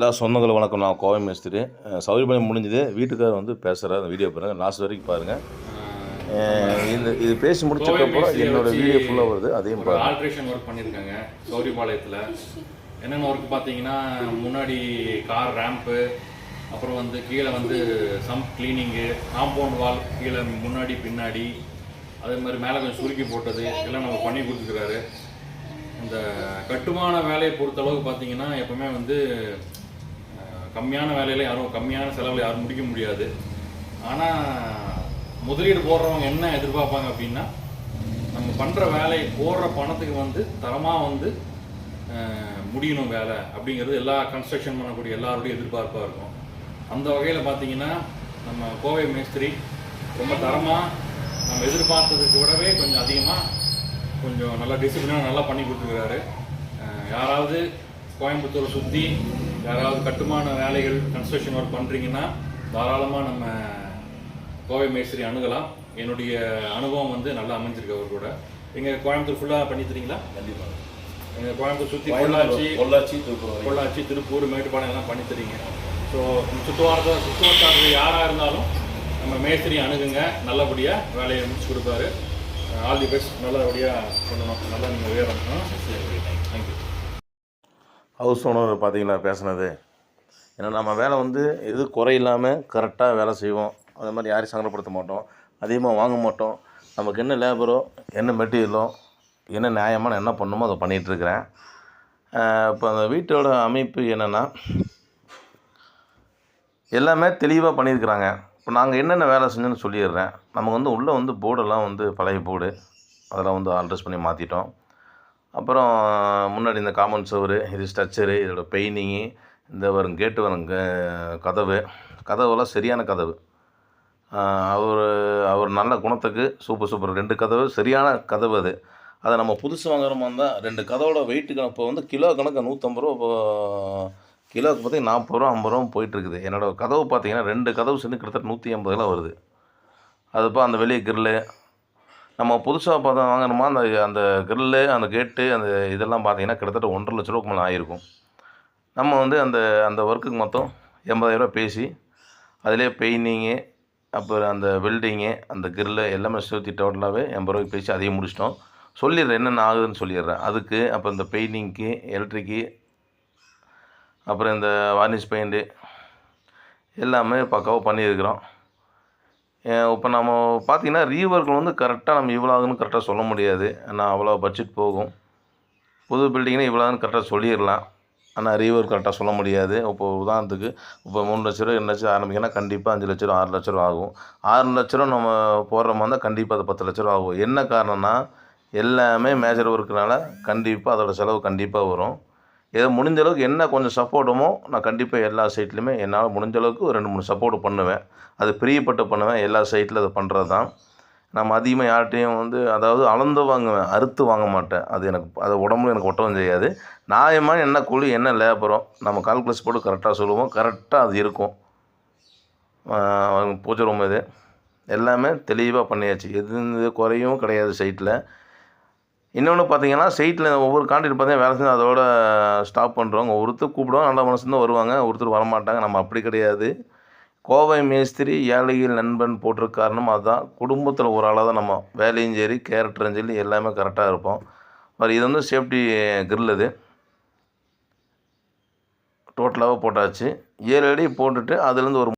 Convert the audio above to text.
எல்லா சொந்தங்களும் வணக்கம். நான் கோவை மேஸ்திரி. அஹ் சௌகரியமாக முடிஞ்சது. வீட்டுக்காரர் வந்து பேசுகிற அந்த வீடியோ பாருங்கள் லாஸ்ட் வரைக்கும் பாருங்கள் இந்த இது பேசி முடிச்சதுக்கப்புறம் என்னோட வீடியோ ஃபுல்லாக வருது. அதையும் பாருங்கள் ஆல்ட்ரேஷன் ஒர்க் பண்ணியிருக்காங்க. சௌரிபாளையத்தில். என்னென்ன ஒர்க் பார்த்தீங்கன்னா முன்னாடி கார் ரேம்ப்பு அப்புறம் வந்து கீழே வந்து சம்ப் கிளீனிங்கு காம்பவுண்ட் வால் கீழே முன்னாடி பின்னாடி அதே மாதிரி மேலே கொஞ்சம் சுருக்கி போட்டது எல்லாம் நம்ம பண்ணி கொடுத்துருக்காரு. இந்த கட்டுமான வேலையை பொறுத்தளவுக்கு பார்த்தீங்கன்னா எப்பவுமே வந்து கம்மியான வேலையில் யாரும் கம்மியான செலவில் யாரும் முடிக்க முடியாது. ஆனால் முதலீடு போடுறவங்க என்ன எதிர்பார்ப்பாங்க அப்படின்னா நம்ம பண்ணுற வேலை போடுற பணத்துக்கு வந்து தரமாக வந்து முடியணும் வேலை அப்படிங்கிறது எல்லா கன்ஸ்ட்ரக்ஷன் பண்ணக்கூடிய எல்லாருடைய எதிர்பார்ப்பாக இருக்கும். அந்த வகையில் பார்த்தீங்கன்னா நம்ம கோவை மேஸ்திரி ரொம்ப தரமாக நம்ம எதிர்பார்த்ததுக்கு விடவே கொஞ்சம் அதிகமாக கொஞ்சம் நல்லா டிசிப்ளினாக நல்லா பண்ணி கொடுத்துருக்காரு யாராவது கோயம்புத்தூரை சுற்றி யாராவது கட்டுமான வேலைகள் கன்ஸ்ட்ரக்ஷன் ஒர்க் பண்ணுறீங்கன்னா தாராளமாக நம்ம கோவை மேஸ்திரி அணுகலாம். என்னுடைய அனுபவம் வந்து நல்லா அமைஞ்சிருக்கு அவர் கூட. எங்கள் கோயம்புத்தூர் ஃபுல்லாக பண்ணி தரீங்களா? கண்டிப்பாக எங்கள் கோயம்புத்தூர் சுற்றி பொள்ளாச்சி பொள்ளாச்சி திருப்பூர். பொள்ளாச்சி திருப்பூர் மேட்டுப்பாளையம் எல்லாம் பண்ணி தரீங்க. ஸோ சுற்றுவாரத்தை சுற்றுவட்டாரத்தில் யாராக இருந்தாலும் நம்ம மேஸ்திரி அணுகுங்க. நல்லபடியாக வேலையை முடிச்சு கொடுப்பாரு. ஆல் தி பெஸ்ட் நல்லபடியாக பண்ணணும். நல்லா நீங்கள் உயரணும். தேங்க்யூ ஹவுஸ் ஓனர் பார்த்தீங்களா பேசுனது? ஏன்னா நம்ம வேலை வந்து எது குறையில்லாமல் கரெக்டாக வேலை செய்வோம். அதே மாதிரி யாரையும் சங்கடப்படுத்த மாட்டோம். அதிகமாக வாங்க மாட்டோம். நமக்கு என்ன லேபரோ என்ன மெட்டீரியலோ என்ன நியாயமாக நான் என்ன பண்ணணுமோ அதை பண்ணிகிட்ருக்கிறேன் இப்போ அந்த வீட்டோட அமைப்பு என்னென்னா எல்லாமே தெளிவாக பண்ணியிருக்கிறாங்க. இப்போ நாங்கள் என்னென்ன வேலை செஞ்சோன்னு சொல்லிடுறேன். நமக்கு வந்து உள்ளே வந்து போர்டெல்லாம் வந்து பழைய போர்டு அதெல்லாம் வந்து ஆல்ட்ரஸ் பண்ணி மாற்றிட்டோம் அப்புறம் முன்னாடி இந்த காமன் சுவர் இது ஸ்ட்ரக்சரு இதோட பெயிண்டிங்கு இந்த வரும் கேட்டு வரும் க- கதவு. கதவெல்லாம் சரியான கதவு. அவர் அவர் நல்ல குணத்துக்கு சூப்பர் சூப்பர் ரெண்டு கதவு சரியான கதவு அது. அதை நம்ம புதுசு வாங்குற மாதிரி இருந்தால் ரெண்டு கதவோட வெயிட்டு இப்போ வந்து கிலோ கணக்கு நூற்றம்பது ரூபா இப்போ கிலோவுக்கு பார்த்தீங்கன்னா நாற்பது ரூபா ஐம்பது ரூபா போயிட்டுருக்குது. என்னோடய கதவு பார்த்தீங்கன்னா ரெண்டு கதவு சேர்ந்து கிட்டத்தட்ட நூற்றி ஐம்பது வருது. அதுப்போ அந்த வெளியே கிரில்லு நம்ம புதுசாக பார்த்தா வாங்கணுமா? அந்த அந்த கிரில்லு அந்த கேட்டு அந்த இதெல்லாம் பார்த்தீங்கன்னா கிட்டத்தட்ட ஒன்றரை லட்ச ரூபாய்க்கு மேலே ஆகிருக்கும் நம்ம வந்து அந்த அந்த ஒர்க்குக்கு மொத்தம் எண்பதாயிரரூபா பேசி அதிலே பெயிண்டிங்கு அப்புறம் அந்த வெல்டிங்கு அந்த கிரில்லு எல்லாமே சேர்த்து டோட்டலாகவே எண்பது ரூபாய்க்கு பேசி அதையும் முடிச்சிட்டோம். சொல்லிடுறேன் என்னென்ன ஆகுதுன்னு சொல்லிடுறேன். அதுக்கு அப்புறம் இந்த பெயிண்டிங்க்கு எலக்ட்ரிக்கு அப்புறம் இந்த வார்னிஷ் பெயிண்ட்டு எல்லாமே பக்காவாக பண்ணியிருக்கிறோம். இப்போ நம்ம பார்த்தீங்கன்னா ரீவர்கள் வந்து கரெக்டாக நம்ம இவ்வளோ ஆகுன்னு கரெக்டாக சொல்ல முடியாது. ஏன்னா அவ்வளோ பட்ஜெட் போகும். புது பில்டிங்னா இவ்வளோன்னு கரெக்டாக சொல்லிடலாம். ஆனால் ரீவர் கரெக்டாக சொல்ல முடியாது. இப்போ உதாரணத்துக்கு இப்போ மூணு லட்ச ரூபா ரெண்டு லட்சம் ஆரம்பிக்கனா கண்டிப்பாக அஞ்சு லட்ச ரூபா ஆறு லட்ச ரூபா ஆகும். ஆறு லட்ச ரூபா நம்ம போடுற மாதிரி இருந்தால் கண்டிப்பாக அது பத்து லட்ச ரூபா ஆகும். என்ன காரணம்னா எல்லாமே மேஜர் ஒர்க்குனால கண்டிப்பாக அதோட செலவு கண்டிப்பாக வரும். இதை முடிஞ்ச அளவுக்கு என்ன கொஞ்சம் சப்போர்ட்டுமோ நான் கண்டிப்பாக எல்லா சைட்லையுமே என்னால் முடிஞ்ச அளவுக்கு ஒரு ரெண்டு மூணு சப்போர்ட் பண்ணுவேன். அது பிரியப்பட்டு பண்ணுவேன். எல்லா சைட்டில் அதை பண்ணுறது தான் நம்ம அதிகமாக யார்கிட்டையும் வந்து அதாவது அளந்து வாங்குவேன் அறுத்து வாங்க மாட்டேன். அது எனக்கு அது உடம்புல எனக்கு ஒட்டவும் செய்யாது. நியாயமாக என்ன கூலி என்ன லேபரும் நம்ம கால்குலேஷன் போட்டு கரெக்டாக சொல்லுவோம். கரெக்டாக அது இருக்கும். பூஜை ரூம் இது. எல்லாமே தெளிவாக பண்ணியாச்சு. எது குறையும் கிடையாது சைட்டில் இன்னொன்று பார்த்தீங்கன்னா சைட்டில் ஒவ்வொரு கான்ட்ராக்ட் பார்த்தீங்கன்னா வேலை செஞ்சு அதோட ஸ்டாப் பண்ணுறவங்க ஒருத்தர் கூப்பிடுவாங்க நல்ல மனசு தான் வருவாங்க. ஒருத்தர் வரமாட்டாங்க. நம்ம அப்படி கிடையாது. கோவை மேஸ்திரி ஏழையில் நண்பன் போட்டிருக்க காரணம் அதுதான் குடும்பத்தில் ஒரு ஆளாக தான் நம்ம வேலையும் சரி கேரக்டரும் சரி எல்லாமே கரெக்டாக இருப்போம். మరి இது வந்து சேஃப்டி கிரில் இது டோட்டலாக போட்டாச்சு. ஏழு அடி போட்டுட்டு அதுலேருந்து ஒரு